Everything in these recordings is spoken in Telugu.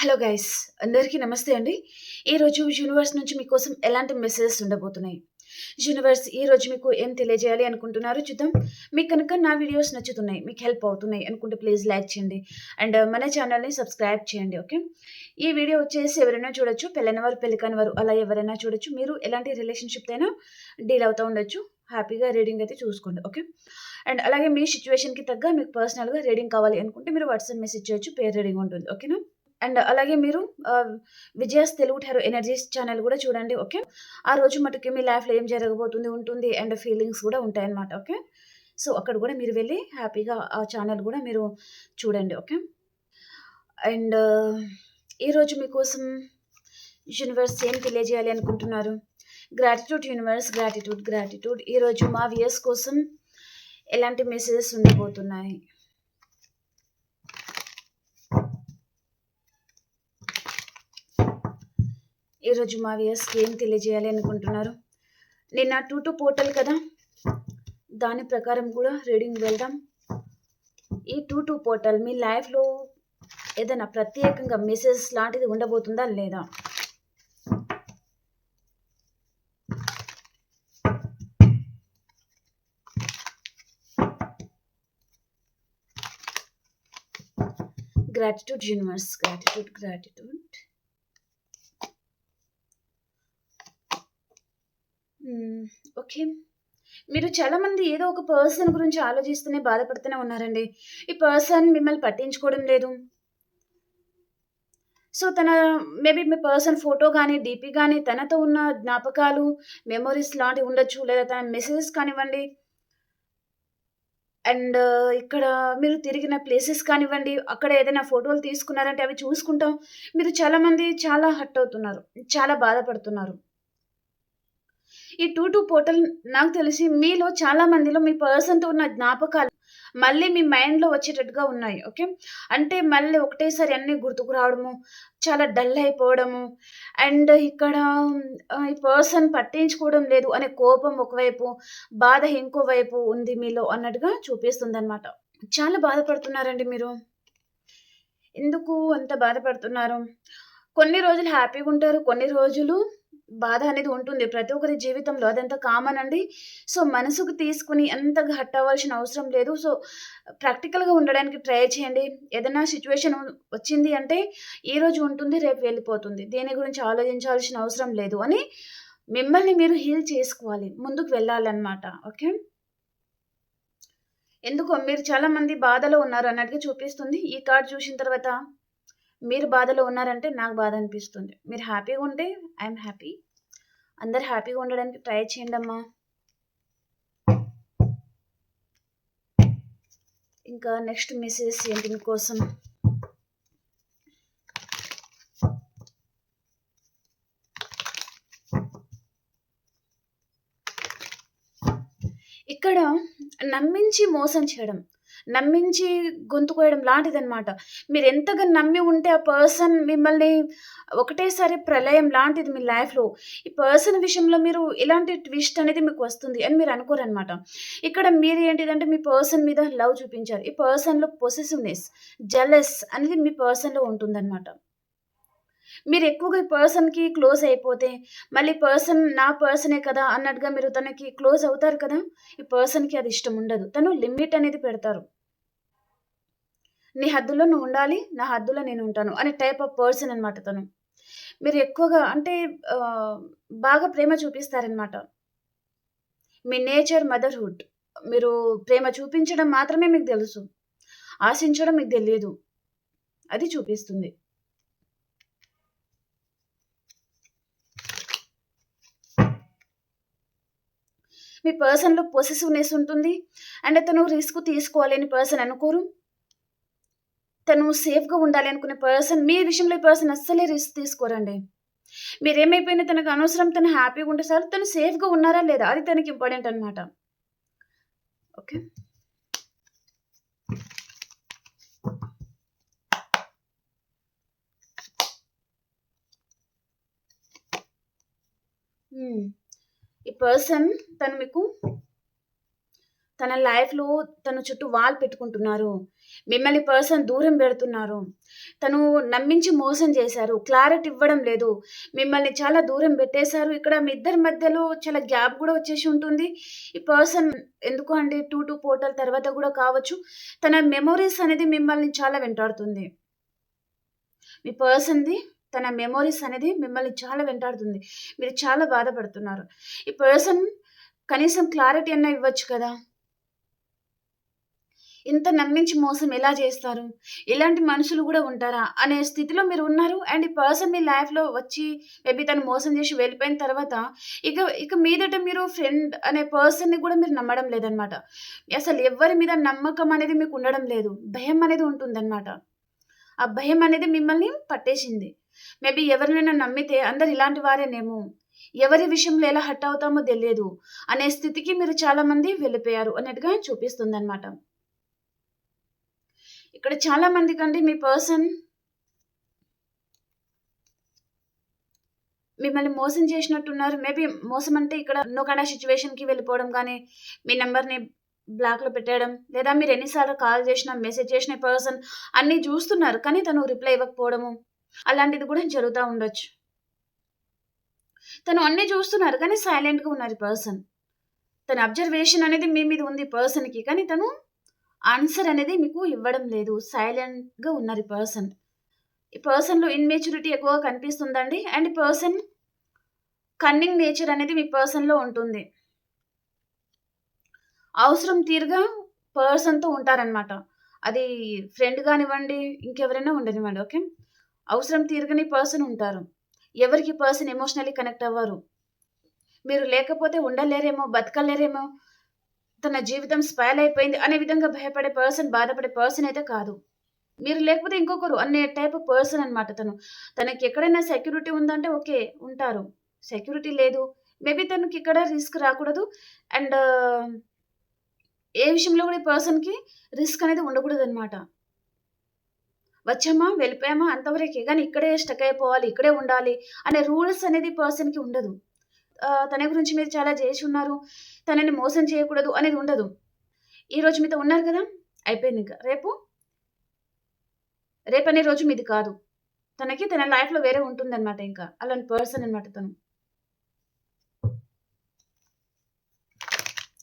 హలో గైస్ అందరికీ నమస్తే అండి. ఈరోజు యూనివర్స్ నుంచి మీకోసం ఎలాంటి మెసేజెస్ ఉండబోతున్నాయి? యూనివర్స్ ఈ రోజు మీకు ఏం తెలియజేయాలి అనుకుంటున్నారు చూద్దాం. మీకు కనుక నా వీడియోస్ నచ్చుతున్నాయి మీకు హెల్ప్ అవుతున్నాయి అనుకుంటే ప్లీజ్ లైక్ చేయండి. అండ్ uh, మన ఛానల్ని సబ్స్క్రైబ్ చేయండి ఓకే ఈ వీడియో వచ్చేసి ఎవరైనా చూడొచ్చు పెళ్ళైన వారు పెళ్ళి కాని వారు అలా ఎవరైనా చూడొచ్చు. మీరు ఎలాంటి రిలేషన్షిప్ అయినా డీల్ అవుతూ ఉండొచ్చు. హ్యాపీగా రీడింగ్ అయితే చూసుకోండి ఓకే అండ్ అలాగే మీ సిచ్యువేషన్కి తగ్గ మీకు పర్సనల్గా రీడింగ్ కావాలి అనుకుంటే మీరు వాట్సాప్ మెసేజ్ చేయొచ్చు పేరు రీడింగ్ ఉంటుంది ఓకేనా అండ్ అలాగే మీరు Vijaya's Telugu tarot energies channel కూడా చూడండి ఓకే? ఆ రోజు మటుకి మీ లైఫ్లో ఏం జరగబోతుంది ఉంటుంది అండ్ ఫీలింగ్స్ కూడా ఉంటాయన్నమాట ఓకే? సో అక్కడ కూడా మీరు వెళ్ళి హ్యాపీగా ఆ ఛానల్ కూడా మీరు చూడండి ఓకే? అండ్ ఈరోజు మీకోసం యూనివర్స్ ఏం తెలియజేయాలి అనుకుంటున్నారు? Gratitude universe gratitude gratitude. ఈరోజు మా వియర్స్ కోసం ఎలాంటి మెసేజెస్ ఉండబోతున్నాయి? ఈరోజు మా వియర్స్కి ఏం తెలియజేయాలి అనుకుంటున్నారు? నిన్న టూ టూ పోర్టల్ కదా? దాని ప్రకారం కూడా రీడింగ్ వెళ్దాం. ఈ టూ టూ పోర్టల్ మీ లైఫ్లో ఏదైనా ప్రత్యేకంగా మెసేజ్ లాంటిది ఉండబోతుందా లేదా? Gratitude universe gratitude gratitude okay. మీరు చాలా మంది ఏదో ఒక పర్సన్ గురించి ఆలోచిస్తూనే బాధపడుతూనే ఉన్నారండి. ఈ పర్సన్ మిమ్మల్ని పట్టించుకోవడం లేదు. సో తన మేబీ మీ పర్సన్ ఫోటో కానీ డీపీ కానీ తనతో ఉన్న జ్ఞాపకాలు మెమొరీస్ లాంటివి ఉండొచ్చు లేదా తన మెసేజెస్ కానివ్వండి. అండ్ ఇక్కడ మీరు తిరిగిన ప్లేసెస్ కానివ్వండి అక్కడ ఏదైనా ఫోటోలు తీసుకున్నారంటే అవి చూసుకుంటాం మీరు చాలామంది చాలా హట్ అవుతున్నారు చాలా బాధపడుతున్నారు. ఈ టూ టూ పోర్టల్ నాకు తెలిసి మీలో చాలా మందిలో మీ పర్సన్తో ఉన్న జ్ఞాపకాలు మళ్ళీ మీ మైండ్లో వచ్చేటట్టుగా ఉన్నాయి ఓకే? అంటే మళ్ళీ ఒకటేసారి అన్నీ గుర్తుకు రావడము చాలా డల్ అయిపోవడము అండ్ ఇక్కడ ఈ పర్సన్ పట్టించుకోవడం లేదు అనే కోపం ఒకవైపు బాధ ఇంకో వైపు ఉంది మీలో అన్నట్టుగా చూపిస్తుంది అనమాట చాలా బాధపడుతున్నారండి మీరు? ఎందుకు అంత బాధపడుతున్నారు? కొన్ని రోజులు హ్యాపీగా ఉంటారు కొన్ని రోజులు బాధ అనేది ఉంటుంది. ప్రతి ఒక్కరి జీవితంలో అదంతా కామన్ అండి. సో మనసుకు తీసుకుని అంతగా హట్ అవ్వాల్సిన అవసరం లేదు. సో ప్రాక్టికల్గా ఉండడానికి ట్రై చేయండి. ఏదైనా సిచ్యువేషన్ వచ్చింది అంటే ఈ రోజు ఉంటుంది రేపు వెళ్ళిపోతుంది. దేని గురించి ఆలోచించాల్సిన అవసరం లేదు అని మిమ్మల్ని మీరు హీల్ చేసుకోవాలి. ముందుకు వెళ్ళాలన్నమాట. ఓకే? ఎందుకో మీరు చాలా మంది బాధలో ఉన్నారు అన్నట్టుగా చూపిస్తుంది. ఈ కార్డ్ చూసిన తర్వాత మీరు బాధలో ఉన్నారంటే నాకు బాధ అనిపిస్తుంది. మీరు హ్యాపీగా ఉంటే ఐఎమ్ హ్యాపీ. అందరు హ్యాపీగా ఉండడానికి ట్రై చేయండి అమ్మా. ఇంకా నెక్స్ట్ మెసేజ్ ఏంటి మీకోసం ఇక్కడ నమ్మించి మోసం చేయడం. నమ్మించి గొంతు కోయడం లాంటిదన్నమాట. మీరు ఎంతగా నమ్మి ఉంటే ఆ పర్సన్ మిమ్మల్ని ఒకటేసారి ప్రళయం లాంటిది మీ లైఫ్లో. ఈ పర్సన్ విషయంలో మీరు ఇలాంటి ట్విస్ట్ అనేది మీకు వస్తుంది అని మీరు అనుకోరనమాట ఇక్కడ మీరు ఏంటిదంటే మీ పర్సన్ మీద లవ్ చూపించారు. ఈ పర్సన్లో పొసెసివ్నెస్ జలస్ అనేది మీ పర్సన్లో ఉంటుందన్నమాట. మీరు ఎక్కువగా ఈ పర్సన్కి క్లోజ్ అయిపోతే మళ్ళీ పర్సన్ నా పర్సనే కదా అన్నట్టుగా మీరు తనకి క్లోజ్ అవుతారు కదా ఈ పర్సన్కి అది ఇష్టం ఉండదు. తను లిమిట్ అనేది పెడతారు. నీ హద్దులో నువ్వు ఉండాలి నా హద్దులో నేను ఉంటాను అనే టైప్ ఆఫ్ పర్సన్ అనమాట తను. మీరు ఎక్కువగా అంటే బాగా ప్రేమ చూపిస్తారనమాట మీ నేచర్ మదర్హుడ్. మీరు ప్రేమ చూపించడం మాత్రమే మీకు తెలుసు. ఆశించడం మీకు తెలియదు. అది చూపిస్తుంది. మీ పర్సన్లో పొసెసివ్నెస్ ఉంటుంది. అండ్ తను రిస్క్ తీసుకోవాలని పర్సన్ అనుకోరు. తను సేఫ్గా ఉండాలి అనుకునే పర్సన్ మీ విషయంలో ఈ పర్సన్ అస్సలే రిస్క్ తీసుకోరండి. మీరేమైపోయినా తనకు అనవసరం తను హ్యాపీగా ఉంటే సార్ తను సేఫ్గా ఉన్నారా లేదా? అది తనకి ఇంపార్టెంట్ అనమాట ఓకే ఈ పర్సన్ తను మీకు తన లైఫ్‌లో తన చుట్టూ వాల్ పెట్టుకుంటున్నారు. మిమ్మల్ని పర్సన్ దూరం పెడుతున్నారు. తను నమ్మించి మోసం చేశారు. క్లారిటీ ఇవ్వడం లేదు. మిమ్మల్ని చాలా దూరం పెట్టేశారు. ఇక్కడ మీ ఇద్దరి మధ్యలో చాలా గ్యాప్ కూడా వచ్చేసి ఉంటుంది. ఈ పర్సన్ ఎందుకు అండి 2, 2 పోర్టల్ తర్వాత కూడా కావచ్చు. తన మెమొరీస్ అనేది మిమ్మల్ని చాలా వెంటాడుతుంది. మీ పర్సన్‌ది తన మెమోరీస్ అనేది మిమ్మల్ని చాలా వెంటాడుతుంది. మీరు చాలా బాధపడుతున్నారు. ఈ పర్సన్ కనీసం క్లారిటీ అన్నా ఇవ్వచ్చు కదా! ఇంత నమ్మించి మోసం ఎలా చేస్తారు? ఇలాంటి మనుషులు కూడా ఉంటారా? అనే స్థితిలో మీరు ఉన్నారు. అండ్ ఈ పర్సన్ మీ లైఫ్‌లో వచ్చి మేబీ తను మోసం చేసి వెళ్ళిపోయిన తర్వాత ఇక ఇక మీదట మీరు ఫ్రెండ్ అనే పర్సన్‌ని కూడా మీరు నమ్మడం లేదనమాట. అసలు ఎవ్వరి మీద నమ్మకం అనేది మీకు ఉండడం లేదు. భయం అనేది ఉంటుందన్నమాట ఆ భయం అనేది మిమ్మల్ని పట్టేసింది. మేబీ ఎవరినైనా నమ్మితే అందరు ఇలాంటి వారేనేమో! ఎవరి విషయంలో ఎలా హట్ అవుతామో తెలియదు. అనే స్థితికి మీరు చాలా మంది వెళ్ళిపోయారు అన్నట్టుగా చూపిస్తుందనమాట. ఇక్కడ చాలా మంది కంటే మీ పర్సన్ మిమ్మల్ని మోసం చేసినట్టున్నారు. మేబీ మోసం అంటే ఇక్కడ నో సిచ్యువేషన్కి వెళ్ళిపోవడం కానీ మీ నెంబర్ని బ్లాక్‌లో పెట్టడం లేదా మీరు ఎన్నిసార్లు కాల్ చేసినా, మెసేజ్ చేసిన పర్సన్ అన్నీ చూస్తున్నారు. కానీ తను రిప్లై ఇవ్వకపోవడము, అలాంటిది కూడా జరుగుతూ ఉండొచ్చు. తను అన్నీ చూస్తున్నారు. కానీ సైలెంట్‌గా ఉన్నారు పర్సన్. తన అబ్జర్వేషన్ అనేది మీ మీద ఉంది పర్సన్‌కి. కానీ తను ఆన్సర్ అనేది మీకు ఇవ్వడం లేదు. సైలెంట్‌గా ఉన్నారు పర్సన్. ఈ పర్సన్‌లో ఇన్మెచ్యూరిటీ ఎక్కువగా కనిపిస్తుందండి. అండ్ పర్సన్ కన్నింగ్ నేచర్ అనేది మీ పర్సన్‌లో ఉంటుంది. అవసరం తీరుగా పర్సన్‌తో ఉంటారనమాట. అది ఫ్రెండ్ కానివ్వండి ఇంకెవరైనా ఉండనివ్వండి. ఓకే. అవసరం తీరగని పర్సన్ ఉంటారు. ఎవరికి పర్సన్ ఎమోషనల్లీ కనెక్ట్ అవ్వరు. మీరు లేకపోతే ఉండలేరేమో, బతకలేరేమో, తన జీవితం స్పాయిల్ అయిపోయింది అనే విధంగా భయపడే పర్సన్, బాధపడే పర్సన్ అయితే కాదు. మీరు లేకపోతే ఇంకొకరు అనే టైప్ పర్సన్ అనమాట తను. తనకి ఎక్కడైనా సెక్యూరిటీ ఉందంటే ఓకే. ఉంటారు. సెక్యూరిటీ లేదు. మేబీ తనకి ఇక్కడ రిస్క్ రాకూడదు. అండ్ ఏ విషయంలో కూడా ఈ పర్సన్‌కి రిస్క్ అనేది ఉండకూడదనమాట. వచ్చామా, వెళ్ళిపోయామా అంతవరకే. కానీ ఇక్కడే స్టక్ అయిపోవాలి, ఇక్కడే ఉండాలి అనే రూల్స్ అనేది పర్సన్‌కి ఉండదు. తన గురించి మీరు చాలా చేసి ఉన్నారు. తనని మోసం చేయకూడదు అనేది ఉండదు. ఈరోజు మీతో ఉన్నారు కదా! అయిపోయింది ఇంకా రేపు రేపనే రోజు మీది కాదు. తనకి తన లైఫ్‌లో వేరే ఉంటుందన్నమాట ఇంకా. అలాంటి పర్సన్ అనమాట తను.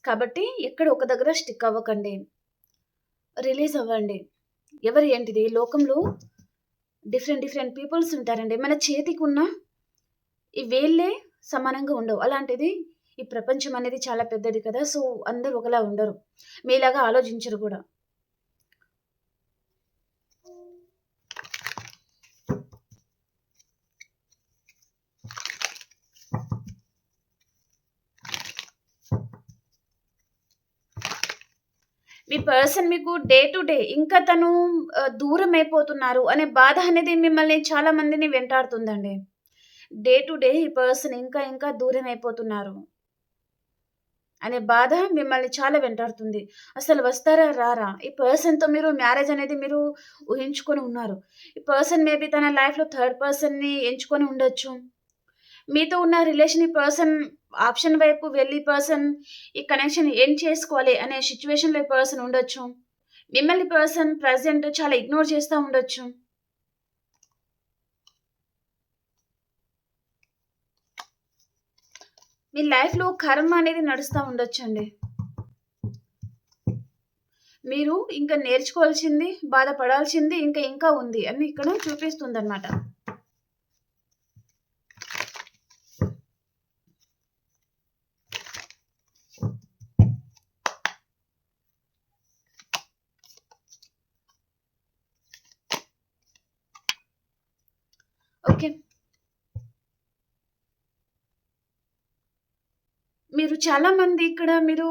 కాబట్టి ఎక్కడ ఒక దగ్గర స్టిక్ అవ్వకండి. రిలీజ్ అవ్వండి. ఎవరు ఏంటిది లోకంలో డిఫరెంట్ డిఫరెంట్ పీపుల్స్ ఉంటారండి. మన చేతికి ఉన్న ఈ వేళ్ళే సమానంగా ఉండవు. అలాంటిది ఈ ప్రపంచం అనేది చాలా పెద్దది కదా! సో, అందరూ ఒకలా ఉండరు. మీలాగా ఆలోచించరు కూడా. మీ పర్సన్ మీకు డే టు డే ఇంకా తను దూరం అయిపోతున్నారు అనే బాధ అనేది మిమ్మల్ని చాలా మందిని వెంటాడుతుందండి. డే టు డే ఈ పర్సన్ ఇంకా ఇంకా దూరం అయిపోతున్నారు. అనే బాధ మిమ్మల్ని చాలా వెంటాడుతుంది. అసలు వస్తారా? రారా? ఈ పర్సన్‌తో మీరు మ్యారేజ్ అనేది మీరు ఊహించుకొని ఉన్నారు. ఈ పర్సన్ మేబీ తన లైఫ్‌లో థర్డ్ పర్సన్‌ని ఎంచుకొని ఉండొచ్చు. మీతో ఉన్న రిలేషన్ ఈ పర్సన్ ఆప్షన్ వైపు వెళ్ళి పర్సన్ ఈ కనెక్షన్ ఎండ్ చేసుకోవాలి అనే సిచ్యువేషన్లో పర్సన్ ఉండొచ్చు. మిమ్మల్ని పర్సన్ ప్రెజెంట్ చాలా ఇగ్నోర్ చేస్తూ ఉండొచ్చు. మీ లైఫ్‌లో కర్మ అనేది నడుస్తూ ఉండొచ్చండి. మీరు ఇంకా నేర్చుకోవాల్సింది, బాధపడాల్సింది ఇంకా ఇంకా ఉంది అని ఇక్కడ చూపిస్తుందనమాట. అన్నమాట చాలా మంది ఇక్కడ మీరు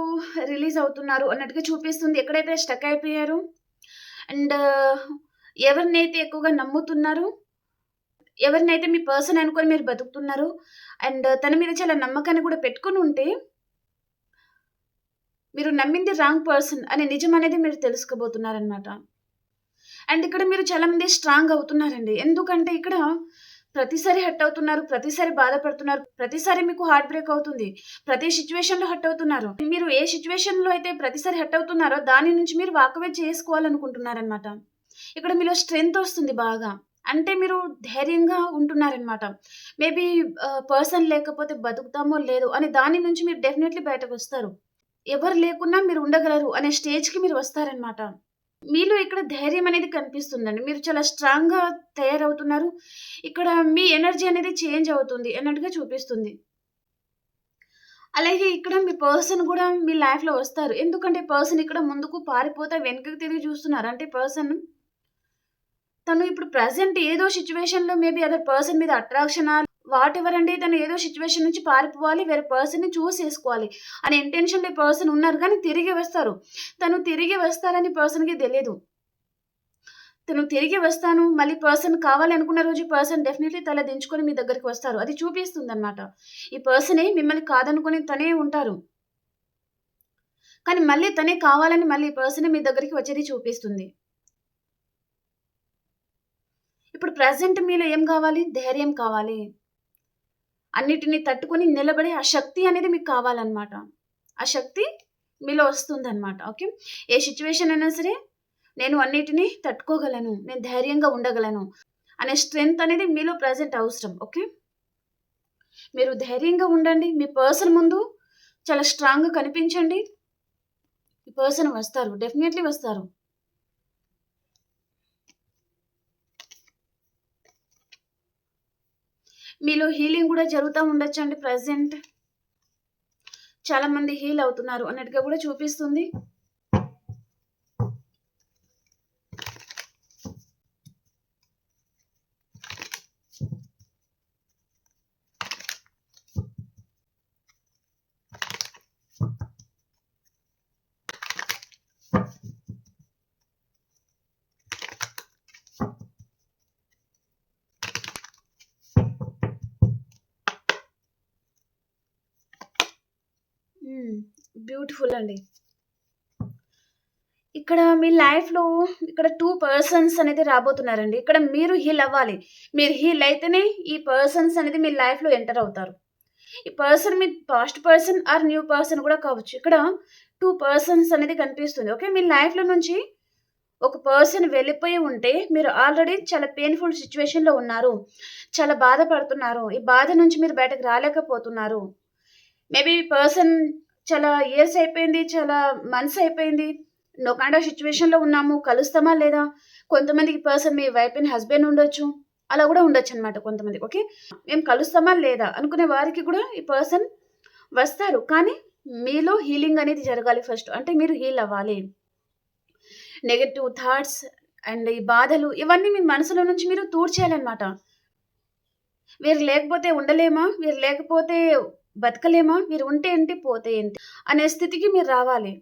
రిలీజ్ అవుతున్నారు అన్నట్టుగా చూపిస్తుంది. ఎక్కడైతే స్టక్ అయిపోయారు అండ్ uh, ఎవరినైతే ఎక్కువగా నమ్ముతున్నారు ఎవరినైతే మీ పర్సన్ అనుకొని మీరు బతుకుతున్నారు అండ్ తన మీద చాలా నమ్మకాన్ని కూడా పెట్టుకొని ఉంటే మీరు నమ్మింది రాంగ్ పర్సన్ అనే నిజం అనేది మీరు తెలుసుకోబోతున్నారనమాట. అండ్ ఇక్కడ మీరు చాలా మంది స్ట్రాంగ్ అవుతున్నారండి. ఎందుకంటే ఇక్కడ ప్రతిసారి హర్ట్ అవుతున్నారు ప్రతిసారి బాధపడుతున్నారు ప్రతిసారి మీకు హార్ట్ బ్రేక్ అవుతుంది ప్రతి సిచ్యువేషన్లో హర్ట్ అవుతున్నారు. మీరు ఏ సిచ్యువేషన్లో అయితే ప్రతిసారి హర్ట్ అవుతున్నారో దాని నుంచి మీరు వాకవే చేసుకోవాలనుకుంటున్నారనమాట ఇక్కడ మీలో స్ట్రెంగ్త్ వస్తుంది బాగా. అంటే మీరు ధైర్యంగా ఉంటున్నారనమాట మేబీ పర్సన్ లేకపోతే బతుకుతామో లేదో అని దాని నుంచి మీరు డెఫినెట్లీ బయటకు వస్తారు. ఎవరు లేకున్నా మీరు ఉండగలరు అనే స్టేజ్కి మీరు వస్తారనమాట మీలో ఇక్కడ ధైర్యం అనేది కనిపిస్తుందండి? మీరు చాలా స్ట్రాంగ్గా తయారవుతున్నారు. ఇక్కడ మీ ఎనర్జీ అనేది చేంజ్ అవుతుంది అన్నట్టుగా చూపిస్తుంది. అలాగే ఇక్కడ మీ పర్సన్ కూడా మీ లైఫ్లో వస్తారు. ఎందుకంటే పర్సన్ ఇక్కడ ముందుకు పారిపోతే వెనుకకు తిరిగి చూస్తున్నారు. అంటే పర్సన్ తను ఇప్పుడు ప్రజెంట్ ఏదో సిచ్యువేషన్లో మేబీ అదర్ పర్సన్ మీద అట్రాక్షన్ వాట్ ఎవర్ అండి తను ఏదో సిచ్యువేషన్ నుంచి పారిపోవాలి వేరే పర్సన్ని చూస్ చేసుకోవాలి అనే ఇంటెన్షన్లో పర్సన్ ఉన్నారు కానీ తిరిగి వస్తారు. తను తిరిగి వస్తారని పర్సన్కి తెలియదు తను తిరిగి వస్తాను మళ్ళీ పర్సన్ కావాలనుకున్న రోజు పర్సన్ డెఫినెట్లీ తల దించుకొని మీ దగ్గరికి వస్తారు. అది చూపిస్తుంది అనమాట ఈ పర్సనే మిమ్మల్ని కాదనుకుని తనే ఉంటారు. కానీ మళ్ళీ తనే కావాలని మళ్ళీ ఈ పర్సనే మీ దగ్గరికి వచ్చేది చూపిస్తుంది. ఇప్పుడు ప్రజెంట్ మీలో ఏం కావాలి? ధైర్యం కావాలి. అన్నిటిని తట్టుకొని నిలబడే ఆ శక్తి అనేది మీకు కావాలన్నమాట. ఆ శక్తి మీలో వస్తుందన్నమాట. ఓకే? ఏ సిచ్యువేషన్ అయినా సరే నేను అన్నిటినీ తట్టుకోగలను నేను ధైర్యంగా ఉండగలను అనే స్ట్రెంగ్త్ అనేది మీలో ప్రజెంట్ అవసరం. ఓకే? మీరు ధైర్యంగా ఉండండి. మీ పర్సన్ ముందు చాలా స్ట్రాంగ్గా కనిపించండి. ఈ పర్సన్ వస్తారు. డెఫినెట్లీ వస్తారు. మీలో హీలింగ్ కూడా జరుగుతూ ఉండొచ్చు అండి ప్రజెంట్. చాలా మంది హీల్ అవుతున్నారు అన్నట్టుగా కూడా చూపిస్తుంది. చూడండి. అండి ఇక్కడ మీ లైఫ్లో ఇక్కడ టూ పర్సన్స్ అనేది రాబోతున్నారండి. ఇక్కడ మీరు హీల్ అవ్వాలి. మీరు హీల్ అయితేనే ఈ పర్సన్స్ అనేది మీ లైఫ్లో ఎంటర్ అవుతారు. ఈ person me past person or new person కూడా కావచ్చు. ఇక్కడ టూ పర్సన్స్ అనేది కనిపిస్తుంది. ఓకే మీ లైఫ్లో నుంచి ఒక పర్సన్ వెళ్ళిపోయి ఉంటే మీరు ఆల్రెడీ చాలా పెయిన్ఫుల్ సిచ్యువేషన్లో ఉన్నారు. చాలా బాధపడుతున్నారు. ఈ బాధ నుంచి మీరు బయటకు రాలేకపోతున్నారు. మేబీ పర్సన్ చాలా ఇయర్స్ అయిపోయింది చాలా మంత్స్ అయిపోయింది. నో కైండ్ ఆఫ్ సిచ్యువేషన్లో ఉన్నాము. కలుస్తామా లేదా? కొంతమందికి పర్సన్ మీ వైఫ్ అండ్ హస్బెండ్ ఉండొచ్చు. అలా కూడా ఉండొచ్చు అనమాట కొంతమంది ఓకే మేము కలుస్తామా లేదా? అనుకునే వారికి కూడా ఈ పర్సన్ వస్తారు. కానీ మీలో హీలింగ్ అనేది జరగాలి ఫస్ట్ అంటే మీరు హీల్ అవ్వాలి. నెగటివ్ థాట్స్ అండ్ ఈ బాధలు ఇవన్నీ మీ మనసులో నుంచి మీరు తూర్చేయాలన్నమాట వీరు లేకపోతే ఉండలేమా? వీరు లేకపోతే బతకలేమా? మీరు ఉంటే ఏంటి పోతే ఏంటి అనే స్థితికి మీరు రావాలి.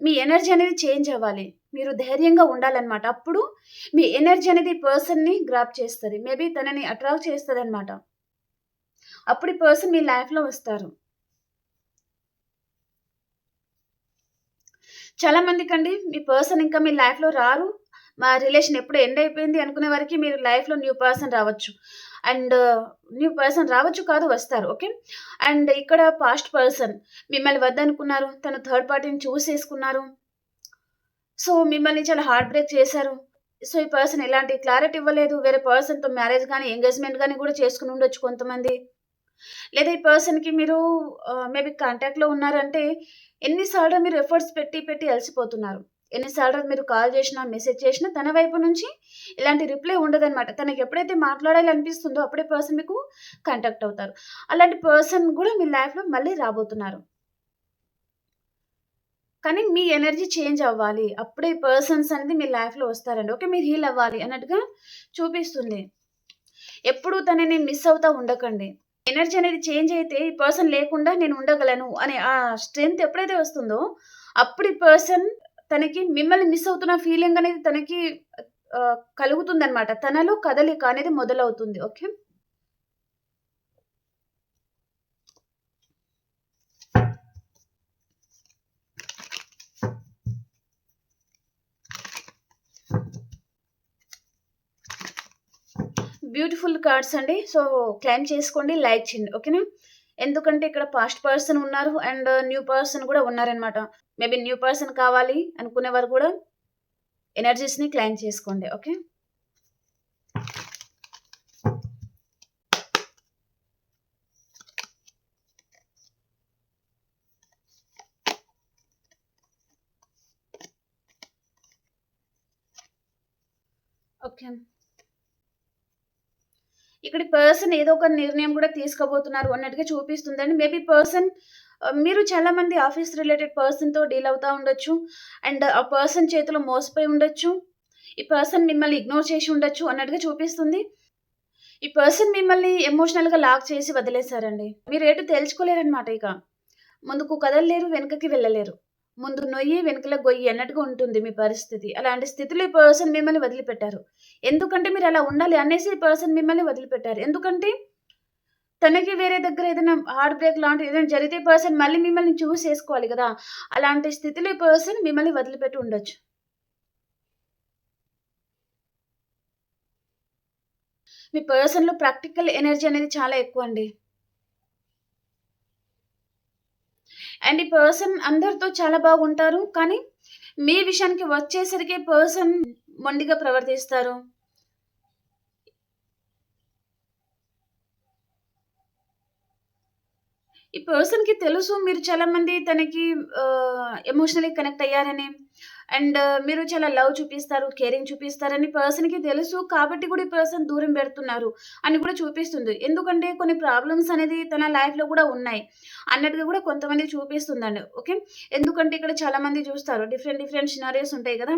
మీ ఎనర్జీ అనేది చేంజ్ అవ్వాలి. మీరు ధైర్యంగా ఉండాలన్నమాట. అప్పుడు మీ ఎనర్జీ అనేది పర్సన్ని గ్రాప్ చేస్తుంది. మేబీ తనని అట్రాక్ట్ చేస్తుంది అనమాట అప్పుడు ఈ పర్సన్ మీ లైఫ్లో వస్తారు. చాలా మందికి అండి మీ పర్సన్ ఇంకా మీ లైఫ్లో రారు. మా రిలేషన్ ఎప్పుడు ఎండ్ అయిపోయింది అనుకునే వరకు మీరు లైఫ్లో న్యూ పర్సన్ రావచ్చు. అండ్ న్యూ పర్సన్ రావచ్చు కాదు వస్తారు. ఓకే? అండ్ ఇక్కడ పాస్ట్ పర్సన్ మిమ్మల్ని వద్దనుకున్నారు. తను థర్డ్ పార్టీని చూస్ చేసుకున్నారు. సో మిమ్మల్ని చాలా హార్ట్ బ్రేక్ చేశారు. సో ఈ పర్సన్ ఎలాంటి క్లారిటీ ఇవ్వలేదు. వేరే పర్సన్తో మ్యారేజ్ కానీ ఎంగేజ్మెంట్ కానీ కూడా చేసుకుని ఉండొచ్చు కొంతమంది. లేదా ఈ పర్సన్కి మీరు మేబీ కాంటాక్ట్లో ఉన్నారంటే ఎన్నిసార్లు మీరు ఎఫర్ట్స్ పెట్టి పెట్టి అలసిపోతున్నారు. ఎన్నిసార్లు మీరు కాల్ చేసినా మెసేజ్ చేసినా తన వైపు నుంచి ఇలాంటి రిప్లై ఉండదన్నమాట. తనకి ఎప్పుడైతే మాట్లాడాలి అనిపిస్తుందో అప్పుడే పర్సన్ మీకు కాంటాక్ట్ అవుతారు. అలాంటి పర్సన్ కూడా మీ లైఫ్లో మళ్ళీ రాబోతున్నారు. కానీ మీ ఎనర్జీ చేంజ్ అవ్వాలి. అప్పుడే పర్సన్స్ అనేది మీ లైఫ్లో వస్తారండి. ఓకే మీరు హీల్ అవ్వాలి అన్నట్టుగా చూపిస్తుంది. ఎప్పుడు తనని మిస్ అవుతా ఉండకండి. ఎనర్జీ అనేది చేంజ్ అయితే ఈ పర్సన్ లేకుండా నేను ఉండగలను అనే ఆ స్ట్రెంగ్త్ ఎప్పుడైతే వస్తుందో అప్పుడు ఈ పర్సన్ తనకి మిమ్మల్ని మిస్ అవుతున్న ఫీలింగ్ అనేది తనకి కలుగుతుంది అనమాట తనలో కదలిక అనేది మొదలవుతుంది ఓకే బ్యూటిఫుల్ కార్డ్స్ అండి. సో, క్లెయిమ్ చేసుకోండి. లైక్ చేయండి. ఓకేనా? ఎందుకంటే ఇక్కడ పాస్ట్ పర్సన్ ఉన్నారు. అండ్ న్యూ పర్సన్ కూడా ఉన్నారనమాట. మేబీ న్యూ పర్సన్ కావాలి అనుకునేవారు కూడా ఎనర్జీస్‌ని క్లెయిమ్ చేసుకోండి. ఓకే? ఓకే. ఇక్కడ పర్సన్ ఏదో ఒక నిర్ణయం కూడా తీసుకోబోతున్నారు అన్నట్టుగా చూపిస్తుందండి. మేబీ పర్సన్ uh, మీరు చాలా మంది ఆఫీస్ రిలేటెడ్ పర్సన్‌తో డీల్ అవుతూ ఉండొచ్చు. అండ్ ఆ పర్సన్ చేతిలో మోసపోయి ఉండొచ్చు. ఈ పర్సన్ మిమ్మల్ని ఇగ్నోర్ చేసి ఉండొచ్చు అన్నట్టుగా చూపిస్తుంది. ఈ పర్సన్ మిమ్మల్ని ఎమోషనల్‌గా లాక్ చేసి వదిలేసారండి. మీరు ఏటు తెలుసుకోలేరనమాట ఇక. ముందుకు కదలలేరు, వెనుకకి వెళ్ళలేరు. ముందు నొయ్యి, వెనుకల గొయ్యి అన్నట్టుగా ఉంటుంది మీ పరిస్థితి. అలాంటి స్థితిలో ఈ పర్సన్ మిమ్మల్ని వదిలిపెట్టారు. ఎందుకంటే మీరు అలా ఉండాలి అనేసి ఈ పర్సన్ మిమ్మల్ని వదిలిపెట్టారు. ఎందుకంటే తనకి వేరే దగ్గర ఏదైనా హార్ట్ బ్రేక్ లాంటిది ఏదైనా జరిగితే పర్సన్ మళ్ళీ మిమ్మల్ని చూస్ చేసుకోవాలి కదా అలాంటి స్థితిలో ఈ పర్సన్ మిమ్మల్ని వదిలిపెట్టి ఉండొచ్చు. మీ పర్సన్‌లో ప్రాక్టికల్ ఎనర్జీ అనేది చాలా ఎక్కువ అండి అండ్ ఈ పర్సన్ అందరితో చాలా బాగుంటారు. కానీ మీ విషయానికి వచ్చేసరికి పర్సన్ మొండిగా ప్రవర్తిస్తారు. ఈ పర్సన్‌కి తెలుసు మీరు చాలా మంది తనకి ఎమోషనలీ కనెక్ట్ అయ్యారని. అండ్ మీరు చాలా లవ్ చూపిస్తారు, కేరింగ్ చూపిస్తారని పర్సన్‌కి తెలుసు. కాబట్టి కూడా ఈ పర్సన్ దూరం పెడుతున్నారు అని కూడా చూపిస్తుంది. ఎందుకంటే కొన్ని ప్రాబ్లమ్స్ అనేది తన లైఫ్‌లో కూడా ఉన్నాయి. అన్నట్టుగా కూడా కొంతమంది చూపిస్తుందండి. ఓకే. ఎందుకంటే ఇక్కడ చాలామంది చూస్తారు. డిఫరెంట్ డిఫరెంట్ సినారియోస్ ఉంటాయి కదా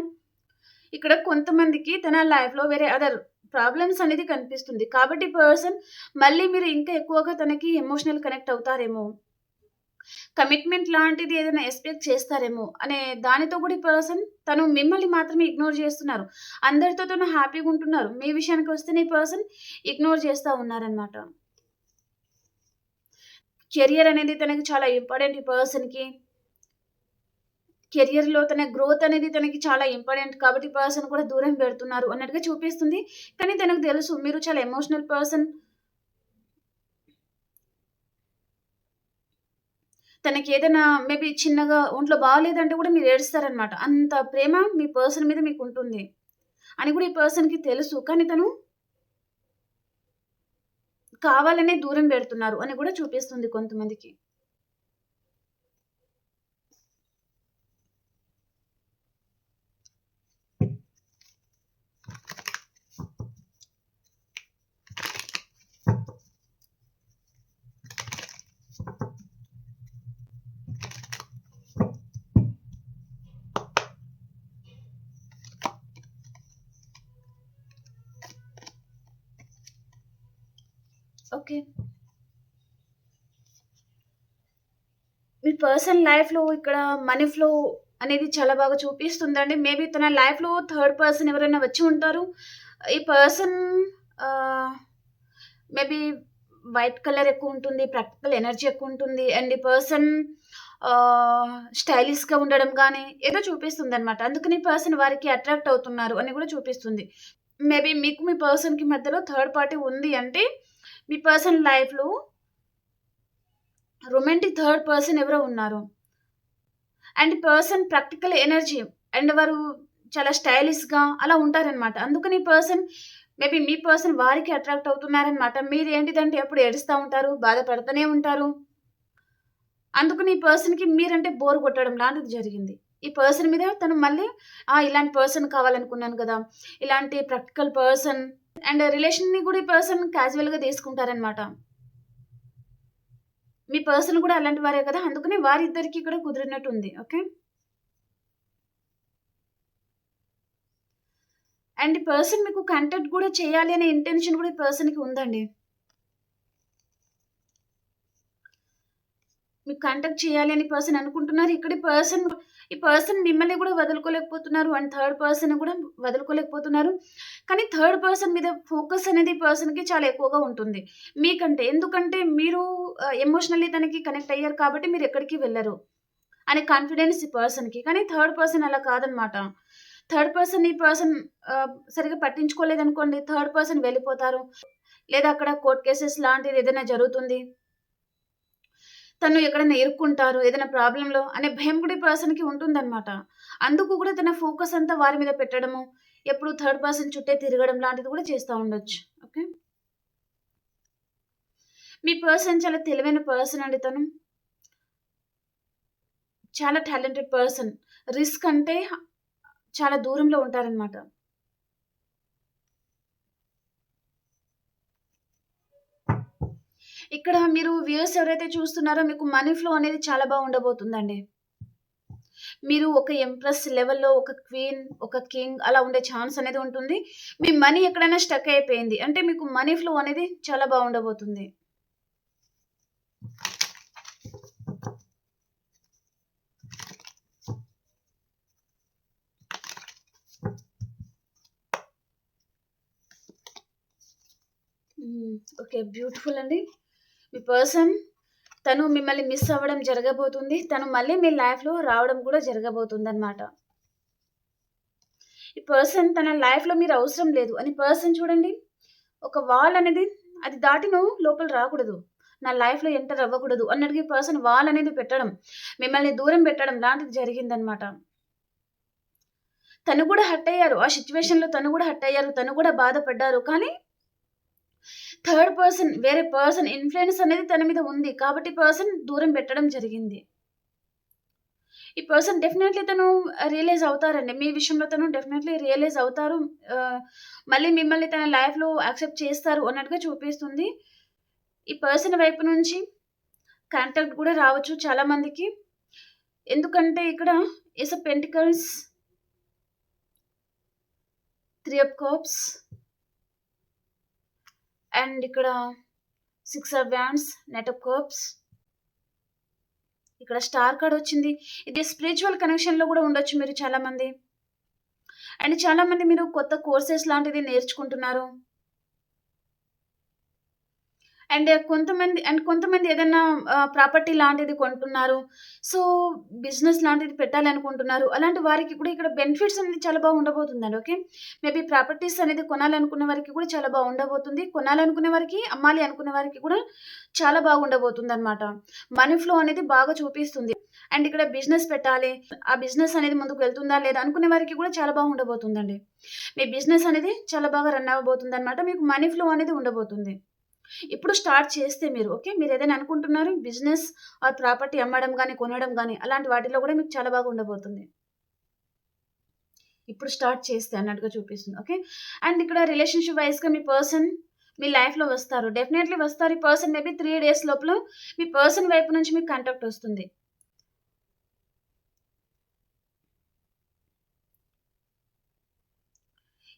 ఇక్కడ కొంతమందికి తన లైఫ్‌లో వేరే అదర్ ప్రాబ్లమ్స్ అనేది కనిపిస్తుంది. కాబట్టి పర్సన్ మళ్ళీ మీరు ఇంకా ఎక్కువగా తనకి ఎమోషనల్ కనెక్ట్ అవుతారేమో. కమిట్మెంట్ లాంటిది ఏదైనా ఎక్స్‌పెక్ట్ చేస్తారేమో అనే దానితో కూడా ఈ పర్సన్ తను మిమ్మల్ని మాత్రమే ఇగ్నోర్ చేస్తున్నారు. అందరితో తను హ్యాపీగా ఉంటున్నారు. మీ విషయానికి వస్తేనే ఈ పర్సన్ ఇగ్నోర్ చేస్తూ ఉన్నారనమాట. కెరియర్ అనేది తనకి చాలా ఇంపార్టెంట్ ఈ పర్సన్‌కి. కెరియర్‌లో తన గ్రోత్ అనేది తనకి చాలా ఇంపార్టెంట్. కాబట్టి పర్సన్ కూడా దూరం పెడుతున్నారు అన్నట్టుగా చూపిస్తుంది. కానీ తనకు తెలుసు మీరు చాలా ఎమోషనల్ పర్సన్. తనకి ఏదైనా మేబీ చిన్నగా ఒంట్లో బాగలేదంటే కూడా మీరు ఏడుస్తారనమాట. అంత ప్రేమ మీ పర్సన్ మీద మీకు ఉంటుంది అని కూడా ఈ పర్సన్‌కి తెలుసు. కానీ తను కావాలనే దూరం పెడుతున్నారు అని కూడా చూపిస్తుంది కొంతమందికి. ఓకే. మీ పర్సన్ లైఫ్‌లో ఇక్కడ మనీ ఫ్లో అనేది చాలా బాగా చూపిస్తుందండి. మేబీ తన లైఫ్‌లో థర్డ్ పర్సన్ ఎవరైనా వచ్చి ఉంటారు. ఈ పర్సన్ మేబీ వైట్ కలర్ ఎక్కువ ఉంటుంది ప్రాక్టికల్ ఎనర్జీ ఎక్కువ ఉంటుంది అండ్ ఈ పర్సన్ స్టైలిష్‌గా ఉండడం కానీ ఏదో చూపిస్తుంది అనమాట అందుకని పర్సన్ వారికి అట్రాక్ట్ అవుతున్నారు అని కూడా చూపిస్తుంది. మేబీ మీకు మీ పర్సన్‌కి మధ్యలో థర్డ్ పార్టీ ఉంది అంటే మీ పర్సన్ లైఫ్‌లో రొమాంటిక్ థర్డ్ పర్సన్ ఎవరో ఉన్నారు. And person practical energy and వారు చాలా స్టైలిష్‌గా అలా ఉంటారనమాట. అందుకని పర్సన్ మేబీ మీ పర్సన్ వారికి అట్రాక్ట్ అవుతున్నారనమాట. మీరు ఏంటిదంటే ఎప్పుడు ఏడుస్తూ ఉంటారు. బాధపడుతూనే ఉంటారు. అందుకని ఈ పర్సన్‌కి మీరంటే బోర్ కొట్టడం లాంటిది జరిగింది. ఈ పర్సన్ మీద తను మళ్ళీ ఇలాంటి పర్సన్ కావాలనుకున్నాను కదా ఇలాంటి ప్రాక్టికల్ పర్సన్ అండ్ రిలేషన్‌ని కూడా ఈ పర్సన్ క్యాజువల్‌గా తీసుకుంటారనమాట. మీ పర్సన్ కూడా అలాంటి వారే కదా! అందుకనే వారిద్దరికి కూడా కుదిరినట్టుంది. ఓకే. అండ్ పర్సన్ మీకు కంటెక్ట్ కూడా చేయాలి అనే ఇంటెన్షన్ కూడా ఈ పర్సన్‌కి ఉందండి. మీకు కాంటాక్ట్ చేయాలి అని పర్సన్ అనుకుంటున్నారు. ఇక్కడ పర్సన్ ఈ పర్సన్ మిమ్మల్ని కూడా వదులుకోలేకపోతున్నారు. అండ్ థర్డ్ పర్సన్ కూడా వదులుకోలేకపోతున్నారు. కానీ థర్డ్ పర్సన్ మీద ఫోకస్ అనేది ఈ పర్సన్‌కి చాలా ఎక్కువగా ఉంటుంది. మీకంటే. ఎందుకంటే మీరు ఎమోషనల్లీ తనకి కనెక్ట్ అయ్యారు కాబట్టి మీరు ఎక్కడికి వెళ్ళరు అనే కాన్ఫిడెన్స్ ఈ పర్సన్‌కి. కానీ థర్డ్ పర్సన్ అలా కాదనమాట. థర్డ్ పర్సన్ ఈ పర్సన్ సరిగ్గా పట్టించుకోలేదనుకోండి థర్డ్ పర్సన్ వెళ్ళిపోతారు. లేదా అక్కడ కోర్ట్ కేసెస్ లాంటిది ఏదైనా జరుగుతుంది. తను ఎక్కడైనా ఇరుక్కుంటారు. ఏదైనా ప్రాబ్లంలో అనే భయం కూడా ఈ పర్సన్‌కి ఉంటుందనమాట. అందుకు కూడా తన ఫోకస్ అంతా వారి మీద పెట్టడము, ఎప్పుడు థర్డ్ పర్సన్ చుట్టే తిరగడం లాంటిది కూడా చేస్తూ ఉండొచ్చు. ఓకే. మీ పర్సన్ చాలా తెలివైన పర్సన్ అండి తను. చాలా టాలెంటెడ్ పర్సన్. రిస్క్ అంటే చాలా దూరంలో ఉంటారనమాట. ఇక్కడ మీరు వ్యూస్ ఎవరైతే చూస్తున్నారో మీకు మనీ ఫ్లో అనేది చాలా బాగుండబోతుందండి మీరు ఒక ఎంప్రెస్ లెవెల్‌లో ఒక క్వీన్, ఒక కింగ్ అలా ఉండే ఛాన్స్ అనేది ఉంటుంది. మీ మనీ ఎక్కడైనా స్టక్ అయిపోయింది. అంటే మీకు మనీ ఫ్లో అనేది చాలా బాగుండబోతుంది ఓకే. Hmm, బ్యూటిఫుల్ అండి. మీ పర్సన్ తను మిమ్మల్ని మిస్ అవ్వడం జరగబోతుంది. తను మళ్ళీ మీ లైఫ్‌లో రావడం కూడా జరగబోతుందనమాట. ఈ పర్సన్ తన లైఫ్‌లో మీరు అవసరం లేదు అని పర్సన్ చూడండి. ఒక వాల్ అనేది అది దాటి నువ్వు లోపల రాకూడదు. నా లైఫ్‌లో ఎంటర్ అవ్వకూడదు అన్నట్టుగా ఈ పర్సన్ వాల్ అనేది పెట్టడం, మిమ్మల్ని దూరం పెట్టడం లాంటిది జరిగిందనమాట. తను కూడా హట్ అయ్యారు. ఆ సిచ్యువేషన్లో తను కూడా హట్ అయ్యారు. తను కూడా బాధపడ్డారు. కానీ థర్డ్ పర్సన్ వేరే పర్సన్ ఇన్ఫ్లుయెన్స్ అనేది తన మీద ఉంది. కాబట్టి పర్సన్ దూరం పెట్టడం జరిగింది. ఈ పర్సన్ డెఫినెట్లీ తను రియలైజ్ అవుతారండి. మీ విషయంలో తను డెఫినెట్లీ రియలైజ్ అవుతారు. మళ్ళీ మిమ్మల్ని తన లైఫ్‌లో యాక్సెప్ట్ చేస్తారు అన్నట్టుగా చూపిస్తుంది. ఈ పర్సన్ వైపు నుంచి కాంటాక్ట్ కూడా రావచ్చు చాలా మందికి. ఎందుకంటే ఇక్కడ is a pentacles three of cups and ఇక్కడ six of wands, knight of cups. ఇక్కడ స్టార్ కార్డ్ వచ్చింది. ఇది స్పిరిచువల్ కనెక్షన్‌లో కూడా ఉండొచ్చు మీరు చాలా మంది. అండ్ చాలా మంది మీరు కొత్త కోర్సెస్ లాంటిది నేర్చుకుంటున్నారు. అండ్ కొంతమంది అండ్ కొంతమంది ఏదైనా ప్రాపర్టీ లాంటిది కొంటున్నారు. సో, బిజినెస్ లాంటిది పెట్టాలనుకుంటున్నారు. అలాంటి వారికి కూడా ఇక్కడ బెనిఫిట్స్ అనేది చాలా బాగా ఉండబోతుందండి. ఓకే. మేబీ ప్రాపర్టీస్ అనేది కొనాలనుకునే వారికి కూడా చాలా బాగా ఉండబోతుంది. కొనాలనుకునే వారికి, అమ్మాలి అనుకునే వారికి కూడా చాలా బాగుండబోతుందనమాట. మనీ ఫ్లో అనేది బాగా చూపిస్తుంది. అండ్ ఇక్కడ బిజినెస్ పెట్టాలి. ఆ బిజినెస్ అనేది ముందుకు వెళ్తుందా లేదా అనుకునే వారికి కూడా చాలా బాగా ఉండబోతుందండి. మీ బిజినెస్ అనేది చాలా బాగా రన్ అవ్వబోతుందనమాట. మీకు మనీ ఫ్లో అనేది ఉండబోతుంది. ఇప్పుడు స్టార్ట్ చేస్తే మీరు ఓకే. మీరు ఏదైనా అనుకుంటున్నారు బిజినెస్ ఆర్ ప్రాపర్టీ అమ్మడం కానీ కొనడం కానీ అలాంటి వాటిలో కూడా మీకు చాలా బాగా ఉండబోతుంది. ఇప్పుడు స్టార్ట్ చేస్తే అన్నట్టుగా చూపిస్తుంది. ఓకే. అండ్ ఇక్కడ రిలేషన్‌షిప్ వైస్‌గా మీ పర్సన్ మీ లైఫ్‌లో వస్తారు. డెఫినెట్లీ వస్తారు. ఈ పర్సన్ మేబీ త్రీ డేస్ లోపల మీ పర్సన్ వైపు నుంచి మీకు కాంటాక్ట్ వస్తుంది.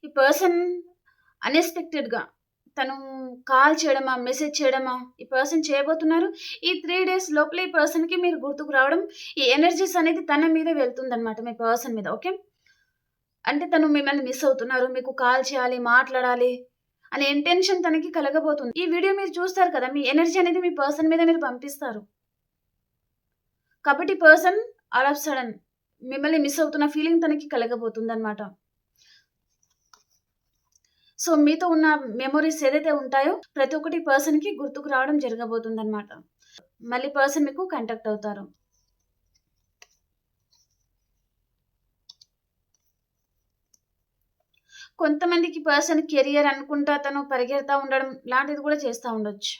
ఈ పర్సన్ అన్‌ఎక్స్‌పెక్టెడ్‌గా తను కాల్ చేయడమా, మెసేజ్ చేయడమా ఈ పర్సన్ చేయబోతున్నారు. ఈ త్రీ డేస్ లోపల ఈ పర్సన్‌కి మీరు గుర్తుకు రావడం, ఈ ఎనర్జీస్ అనేది తన మీద వెళ్తుందనమాట మీ పర్సన్ మీద. ఓకే. అంటే తను మిమ్మల్ని మిస్ అవుతున్నారు. మీకు కాల్ చేయాలి, మాట్లాడాలి అనే ఇంటెన్షన్ తనకి కలగబోతుంది. ఈ వీడియో మీరు చూస్తారు కదా! మీ ఎనర్జీ అనేది మీ పర్సన్ మీద మీరు పంపిస్తారు. కాబట్టి పర్సన్ ఆల్ ఆఫ్ సడన్ మిమ్మల్ని మిస్ అవుతున్న ఫీలింగ్ తనకి కలగబోతుందనమాట. సో, మీతో ఉన్న మెమొరీస్ ఏదైతే ఉంటాయో ప్రతి ఒక్కటి పర్సన్కి గుర్తుకు రావడం జరగబోతుందనమాట. మళ్ళీ పర్సన్ మీకు కాంటాక్ట్ అవుతారు. కొంతమందికి పర్సన్ కెరియర్ అనుకుంటా తను పరిగెడతా ఉండడం లాంటిది కూడా చేస్తా ఉండొచ్చు.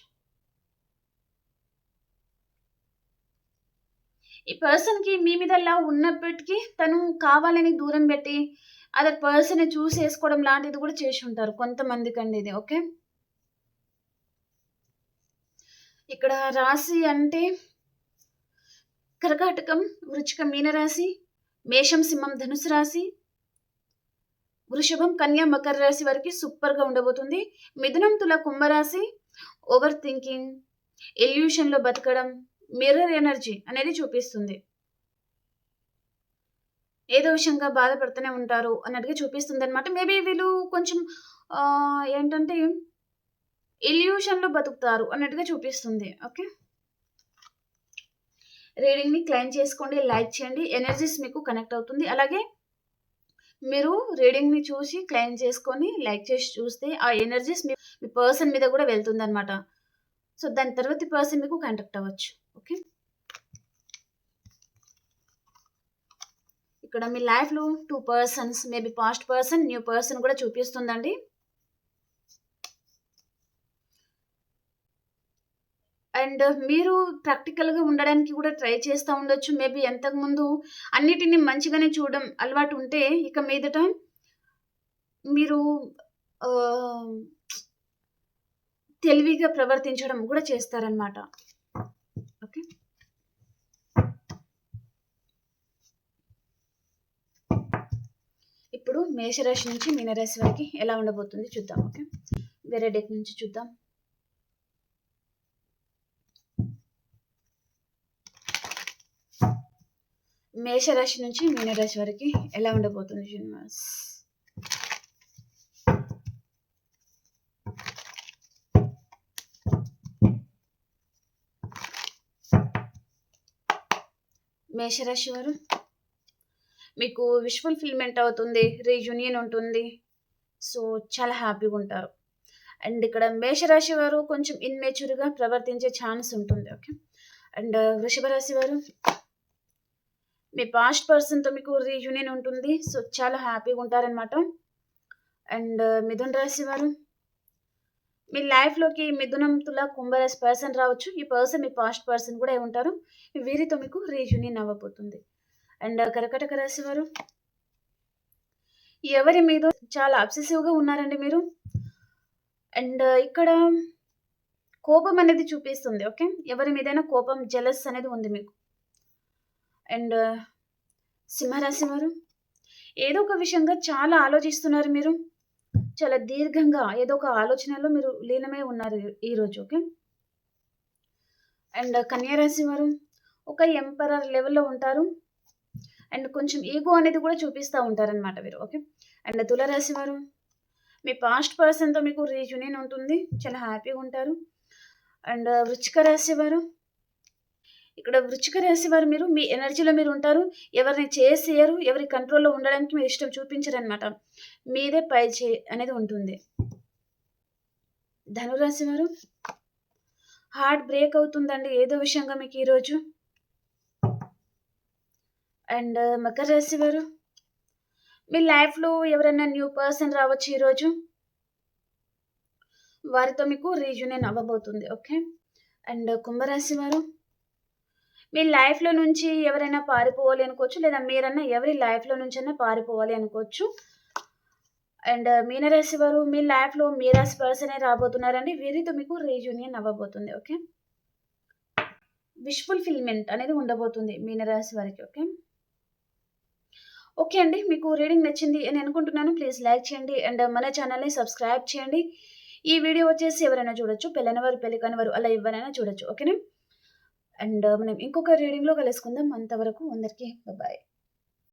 ఈ పర్సన్‌కి మీ మీద లవ్ ఉన్నప్పటికీ తను కావాలని దూరం పెట్టి అదర్ పర్సన్ చూస్ చేసుకోవడం లాంటిది కూడా చేసి ఉంటారు కొంతమంది కొంతమందికండి ఇది. ఓకే. ఇక్కడ రాశి అంటే కర్కాటకం, వృచిక మీనరాశి, మేషం, సింహం, ధనుసు రాశి, వృషభం, కన్యా మకర రాశి వరకి సూపర్‌గా ఉండబోతుంది. మిథునం, తుల, కుంభరాశి ఓవర్ థింకింగ్, ఎల్యూషన్లో బతకడం, మిర్రర్ ఎనర్జీ అనేది చూపిస్తుంది. ఏదో విషయంగా బాధపడుతూనే ఉంటారు అన్నట్టుగా చూపిస్తుంది అనమాట మేబీ వీళ్ళు కొంచెం ఏంటంటే ఇల్యూషన్‌లో బతుకుతారు అన్నట్టుగా చూపిస్తుంది. ఓకే. రీడింగ్‌ని క్లైమ్ చేసుకోండి. లైక్ చేయండి. ఎనర్జీస్ మీకు కనెక్ట్ అవుతుంది. అలాగే మీరు రీడింగ్‌ని చూసి క్లెయిమ్ చేసుకొని, లైక్ చేసి చూస్తే ఆ ఎనర్జీస్ మీ మీ పర్సన్ మీద గూడా వెళ్తుందనమాట. సో, దాని తర్వాత పర్సన్ మీకు కాంటాక్ట్ అవ్వచ్చు. ఓకే. ఇక్కడ మీ లైఫ్‌లో two persons maybe past person, new person కూడా చూపిస్తుందండి. అండ్ మీరు ప్రాక్టికల్‌గా ఉండడానికి కూడా ట్రై చేస్తూ ఉండొచ్చు. మేబీ ఎంతకుముందు అన్నిటిని మంచిగానే చూడడం అలవాటు ఉంటే, ఇక మీదట మీరు తెలివిగా ప్రవర్తించడం కూడా చేస్తారనమాట. ఓకే. ఇప్పుడు మేషరాశి నుంచి మీనరాశి వరకి ఎలా ఉండబోతుంది చూద్దాం. ఓకే. వేరే డెక్ నుంచి చూద్దాం. మేషరాశి నుంచి మీనరాశి వరకి ఎలా ఉండబోతుంది యూనివర్స్? మేషరాశి వారు మీకు విష్ ఫుల్‌ఫిల్‌మెంట్ అవుతుంది. రీయూనియన్ ఉంటుంది. సో, చాలా హ్యాపీగా ఉంటారు. అండ్ ఇక్కడ మేషరాశి వారు కొంచెం ఇన్మెచ్యూర్గా ప్రవర్తించే ఛాన్స్ ఉంటుంది. ఓకే. అండ్ uh, వృషభ రాశి వారు మీ పాస్ట్ పర్సన్‌తో మీకు రీయూనియన్ ఉంటుంది. సో, చాలా హ్యాపీగా ఉంటారనమాట. అండ్ uh, మిథున్ రాశి వారు మీ లైఫ్‌లోకి మిథునం, తులా కుంభరాశి పర్సన్ రావచ్చు. ఈ పర్సన్ మీ పాస్ట్ పర్సన్ కూడా ఉంటారు. వీరితో మీకు రీయూనియన్ అవ్వబోతుంది. అండ్ కరకటక రాశి వారు ఎవరి మీద చాలా అబ్సెసివ్‌గా ఉన్నారండి మీరు. అండ్ ఇక్కడ కోపం అనేది చూపిస్తుంది. ఓకే. ఎవరి మీదైనా కోపం, జెలస్ అనేది ఉంది మీకు. అండ్ సింహరాశి వారు ఏదో ఒక విషయంగా చాలా ఆలోచిస్తున్నారు మీరు. చాలా దీర్ఘంగా ఏదో ఒక ఆలోచనలో మీరు లీనమై ఉన్నారు ఈ ఈరోజు. ఓకే. అండ్ కన్యారాశి వారు ఒక ఎంపరర్ లెవెల్‌లో ఉంటారు. అండ్ కొంచెం ఈగో అనేది కూడా చూపిస్తా ఉంటారనమాట వీరు. ఓకే. అండ్ తులరాశి వారు మీ పాస్ట్ పర్సన్‌తో మీకు రీయూనియన్ ఉంటుంది. చాలా హ్యాపీగా ఉంటారు. అండ్ వృచ్చిక రాశి వారు ఇక్కడ వృచ్చిక రాశి వారు మీరు మీ ఎనర్జీలో మీరు ఉంటారు. ఎవరిని చేసేయరు. ఎవరి కంట్రోల్‌లో ఉండడానికి మీరు ఇష్టం చూపించరనమాట. మీదే పై చే అనేది ఉంటుంది. ధనురాశి వారు హార్ట్ బ్రేక్ అవుతుందండి ఏదో విషయంగా మీకు ఈరోజు. అండ్ మకర రాశి వారు మీ లైఫ్‌లో ఎవరైనా న్యూ పర్సన్ రావచ్చు ఈరోజు. వారితో మీకు రీయూనియన్ అవ్వబోతుంది. ఓకే. అండ్ కుంభరాశి వారు మీ లైఫ్‌లో నుంచి ఎవరైనా పారిపోవాలి అనుకోవచ్చు. లేదా మీరన్నా ఎవరి లైఫ్‌లో నుంచైనా పారిపోవాలి అనుకోవచ్చు. అండ్ మీనరాశి వారు మీ లైఫ్‌లో మీ రాశి పర్సనే రాబోతున్నారండి. వీరితో మీకు రీయూనియన్ అవ్వబోతుంది. ఓకే. విష్ ఫుల్‌ఫిల్‌మెంట్ అనేది ఉండబోతుంది మీనరాశి వారికి. ఓకే. ఓకే అండి. మీకు రీడింగ్ నచ్చింది అని అనుకుంటున్నాను. ప్లీజ్ లైక్ చేయండి. అండ్ మన ఛానల్‌ని సబ్స్క్రైబ్ చేయండి. ఈ వీడియో వచ్చేసి ఎవరైనా చూడొచ్చు. పెళ్ళైన వారు, పెళ్ళి కాని వారు అలా ఎవరైనా చూడొచ్చు. ఓకేనా. అండ్ మనం ఇంకొక రీడింగ్‌లో కలుసుకుందాం. అంతవరకు అందరికీ బాయ్.